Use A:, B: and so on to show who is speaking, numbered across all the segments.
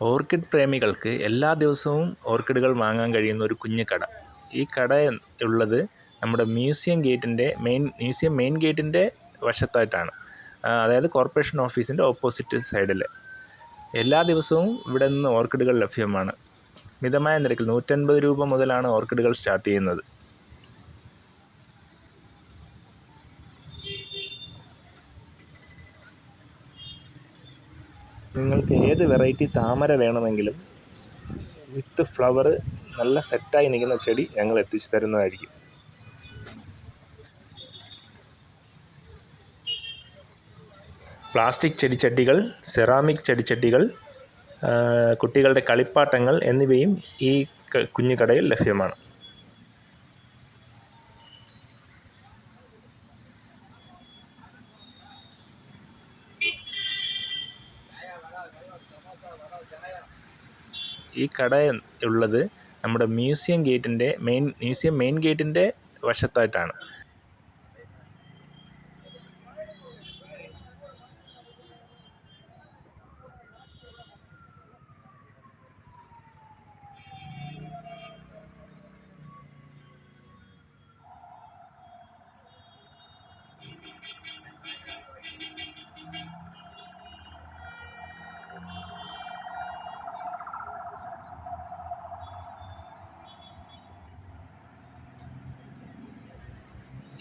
A: Orchid പ്രേമികൾക്ക് എല്ലാ ദിവസവും ഓർക്കിഡുകൾ വാങ്ങാൻ കഴിയുന്ന ഒരു കുഞ്ഞു കട. ഈ കട ഉള്ളത് നമ്മുടെ മ്യൂസിയം ഗേറ്റിന്റെ മെയിൻ മ്യൂസിയം മെയിൻ ഗേറ്റിന്റെ വശത്തായിട്ടാണ്. അതായത് കോർപ്പറേഷൻ ഓഫീസിന്റെ ഓപ്പോസിറ്റ് സൈഡിൽ. എല്ലാ ദിവസവും ഇവിടെ നിന്ന് ഓർക്കിഡുകൾ ലഭ്യമാണ്. മിതമായ നിരക്കിൽ നൂറ്റൻപത് രൂപ മുതലാണ് ഓർക്കിഡുകൾ സ്റ്റാർട്ട് ചെയ്യുന്നത്. നിങ്ങൾക്ക് ഏത് വെറൈറ്റി താമര വേണമെങ്കിലും വിത്ത് ഫ്ലവർ നല്ല സെറ്റായി നിൽക്കുന്ന ചെടി ഞങ്ങൾ എത്തിച്ചു തരുന്നതായിരിക്കും. പ്ലാസ്റ്റിക് ചെടിച്ചട്ടികൾ സെറാമിക് ചെടിച്ചട്ടികൾ കുട്ടികളുടെ കളിപ്പാട്ടങ്ങൾ എന്നിവയും ഈ കുഞ്ഞു കടയിൽ ലഭ്യമാണ്. ഈ കട ഉള്ളത് നമ്മുടെ മ്യൂസിയം ഗേറ്റിന്റെ മെയിൻ മ്യൂസിയം മെയിൻ ഗേറ്റിന്റെ വശത്തായിട്ടാണ്.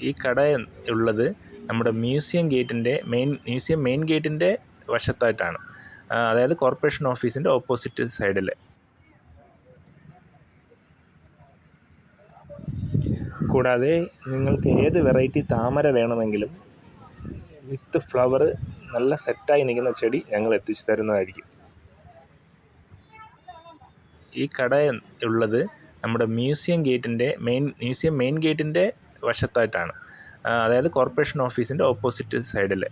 A: ഈ കട ഉള്ളത് നമ്മുടെ മ്യൂസിയം ഗേറ്റിന്റെ മെയിൻ മ്യൂസിയം മെയിൻ ഗേറ്റിന്റെ വശത്തായിട്ടാണ്. അതായത് കോർപ്പറേഷൻ ഓഫീസിന്റെ ഓപ്പോസിറ്റ് സൈഡിൽ. കൂടാതെ നിങ്ങൾക്ക് ഏത് വെറൈറ്റി താമര വേണമെങ്കിലും വിത്ത് ഫ്ലവർ നല്ല സെറ്റായി നിൽക്കുന്ന ചെടി ഞങ്ങൾ എത്തിച്ചു തരുന്നതായിരിക്കും. ഈ കട ഉള്ളത് നമ്മുടെ മ്യൂസിയം ഗേറ്റിന്റെ മെയിൻ മ്യൂസിയം മെയിൻ ഗേറ്റിന്റെ വശത്തായിട്ടാണ്. അതായത് കോർപ്പറേഷൻ ഓഫീസിന്റെ ഓപ്പോസിറ്റ് സൈഡിൽ